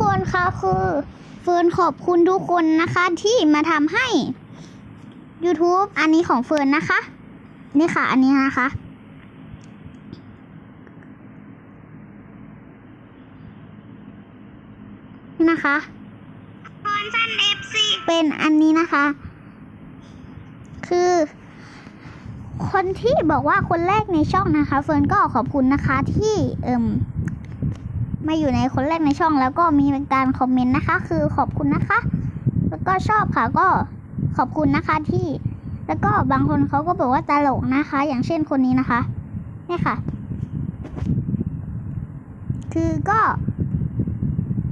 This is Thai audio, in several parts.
คนคะคือเฟิร์นขอบคุณทุกคนนะคะที่มาทำให้ YouTube อันนี้ของเฟิร์นนะคะ นี่ค่ะ อันนี้นะคะ นี่นะคะคอนซันเอฟซีเป็นอันนี้นะคะ คือ คนที่บอกว่าคนแรกในช่องนะคะ เฟิร์นก็ขอบคุณนะคะที่เอิ่ม มาอยู่ในคนแรกในช่องแล้วก็มีการคอมเมนต์นะคะ คือขอบคุณนะคะ แล้วก็ชอบค่ะก็ขอบคุณนะคะที่ แล้วก็บางคนเขาก็บอกว่าตลกนะคะ อย่างเช่นคนนี้นะคะนี่ค่ะ คือก็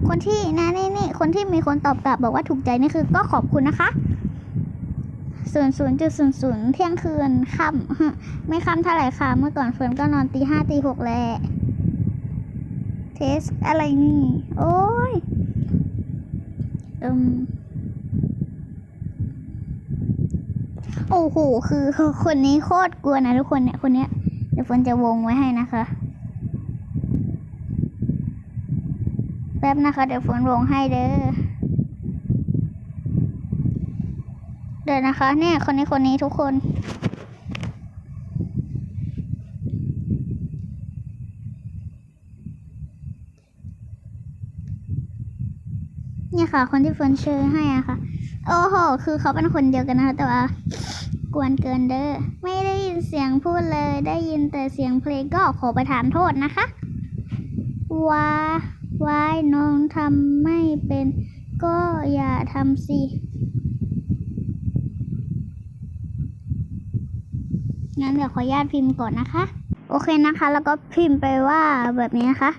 คนที่นะนี่นี่คนที่มีคนตอบกลับบอกว่าถูกใจนี่คือก็ขอบคุณนะคะศูนย์ศูนย์จุดศูนย์ศูนย์เที่ยงคืนค่ำไม่ค่ำเท่าไหร่ค่ะ เมื่อก่อนเฟิร์นก็นอนตีห้าตีหกแหละ เทสอะไรนี่ โอ้ยอืมโอ้โห คือคนนี้โคตรกลัวนะทุกคนเนี่ย คนเนี้ย เดี๋ยวเฟิร์นจะวงไว้ให้นะคะ แป๊บนะคะ เดี๋ยวฝนวงให้เด้อ เดี๋ยวนะคะ เนี่ย คนนี้คนนี้ทุกคน เนี่ยค่ะ คนที่เฟิร์นเชิญให้อะค่ะ โอ้โห คือเขาเป็นคนเดียวกันนะคะ แต่ว่ากวนเกินเด้อ ไม่ได้ยินเสียงพูดเลย ได้ยินแต่เสียงเพลงก็ขอประทานโทษนะคะว้าวายน้องทำไม่เป็น ก็อย่าทำสิงั้นเดี๋ยวขออนุญาตพิมพ์ก่อนนะคะ โอเคนะคะ แล้วก็พิมพ์ไปว่าแบบนี้นะคะ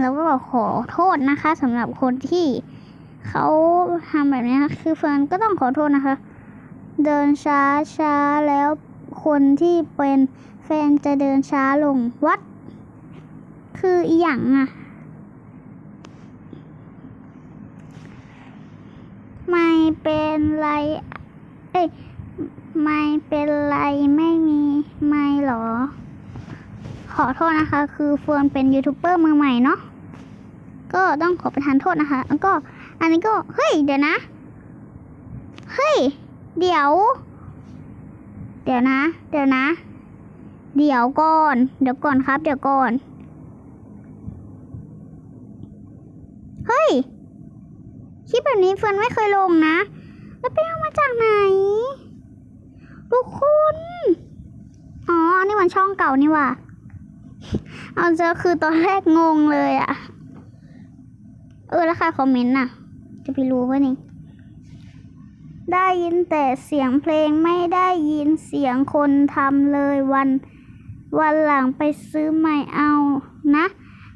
แล้วก็บอกขอโทษนะคะสำหรับคนที่เขาทำแบบนี้นะคะคือเฟิร์นก็ต้องขอโทษนะคะ เดินช้าช้าแล้วคนที่เป็นแฟนจะเดินช้าลงวัด คืออีหยังอะไม่เป็นไร เอ้ยไม่เป็นไรไม่มีไม่หรอ ขอโทษนะคะ คือเฟิร์นเป็นยูทูบเบอร์มือใหม่เนาะ ก็ต้องขอประทานโทษนะคะ แล้วก็อันนี้ก็ เฮ้ย เดี๋ยวนะ เฮ้ย เดี๋ยว เดี๋ยวนะ เดี๋ยวนะ เดี๋ยวก่อน เดี๋ยวก่อนครับ เดี๋ยวก่อน เฮ้ย คลิปแบบนี้เฟิร์นไม่เคยลงนะ แล้วไปเอามาจากไหน ทุกคน อ๋อ นี่มันช่องเก่านี่ว่าเอาเจอคือตอนแรกงงเลยอะ เออแล้วใครคอมเมนต์น่ะ จะไปรู้ว่านี่ได้ยินแต่เสียงเพลงไม่ได้ยินเสียงคนทำเลยวันวันหลังไปซื้อใหม่เอานะ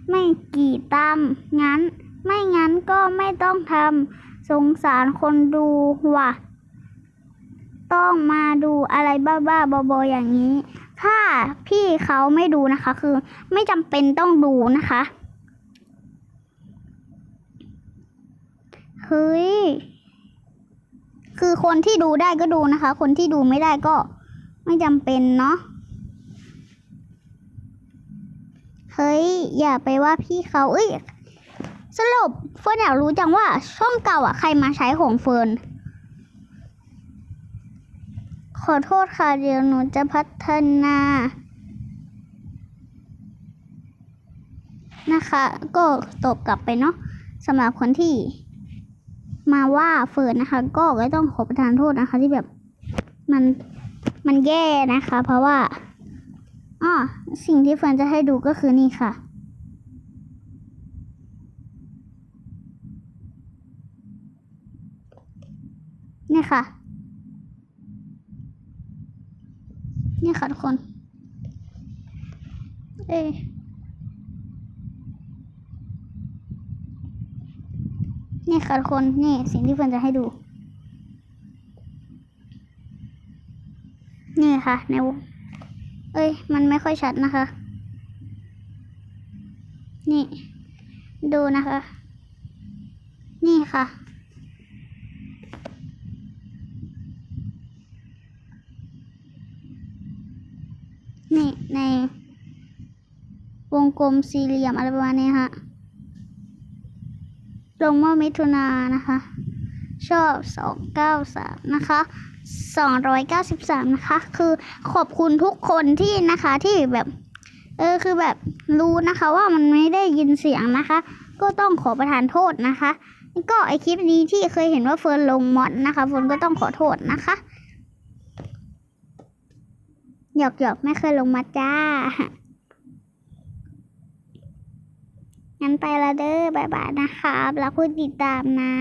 ไม่กี่ตามงั้น ไม่งั้นก็ไม่ต้องทำสงสารคนดูว่ะ ต้องมาดูอะไรบ้าๆบอๆอย่างนี้ ถ้าพี่เขาไม่ดูนะคะ คือไม่จำเป็นต้องดูนะคะ เฮ้ย คือคนที่ดูได้ก็ดูนะคะ คนที่ดูไม่ได้ก็ไม่จำเป็นเนาะ เฮ้ย อย่าไปว่าพี่เขา เอ้ย สรุปเฟิร์นอยากรู้จังว่าช่องเก่าอะใครมาใช้ของเฟิร์น ขอโทษค่ะเดี๋ยวหนูจะพัฒนานะคะ ก็ตบกลับไปเนาะสำหรับคนที่ มาว่าเฟิร์นนะคะ ก็ก็ต้องขอประทานโทษนะคะ ที่แบบมันมันแย่นะคะ เพราะว่าอ๋อสิ่งที่เฟิร์นจะให้ดูก็คือนี่ค่ะนี่ค่ะ นี่ค่ะทุกคน เอ้ นี่ค่ะทุกคนนี่สิ่งที่เฟิร์นจะให้ดู นี่ค่ะในวเอ้ย มันไม่ค่อยชัดนะคะ นี่ ดูนะคะ นี่ค่ะ นี่ในวงกลมสี่เหลี่ยมอะไรประมาณนี้ฮะ ลงเมื่อมิถุนานนะคะ ชอบสองเก้าสามนะคะสองร้อยเก้าสิบสามนะคะ คือขอบคุณทุกคนที่นะคะที่แบบ เออคือแบบรู้นะคะว่ามันไม่ได้ยินเสียงนะคะ ก็ต้องขอประทานโทษนะคะก็ไอคลิปนี้ที่เคยเห็นว่าเฟิร์นลงมอดนะคะเฟิร์นก็ต้องขอโทษนะคะหยอกหยอกไม่เคยลงมาจ้า งั้นไปละเด้อบายบายนะครับ แล้วคุณติดตามนะ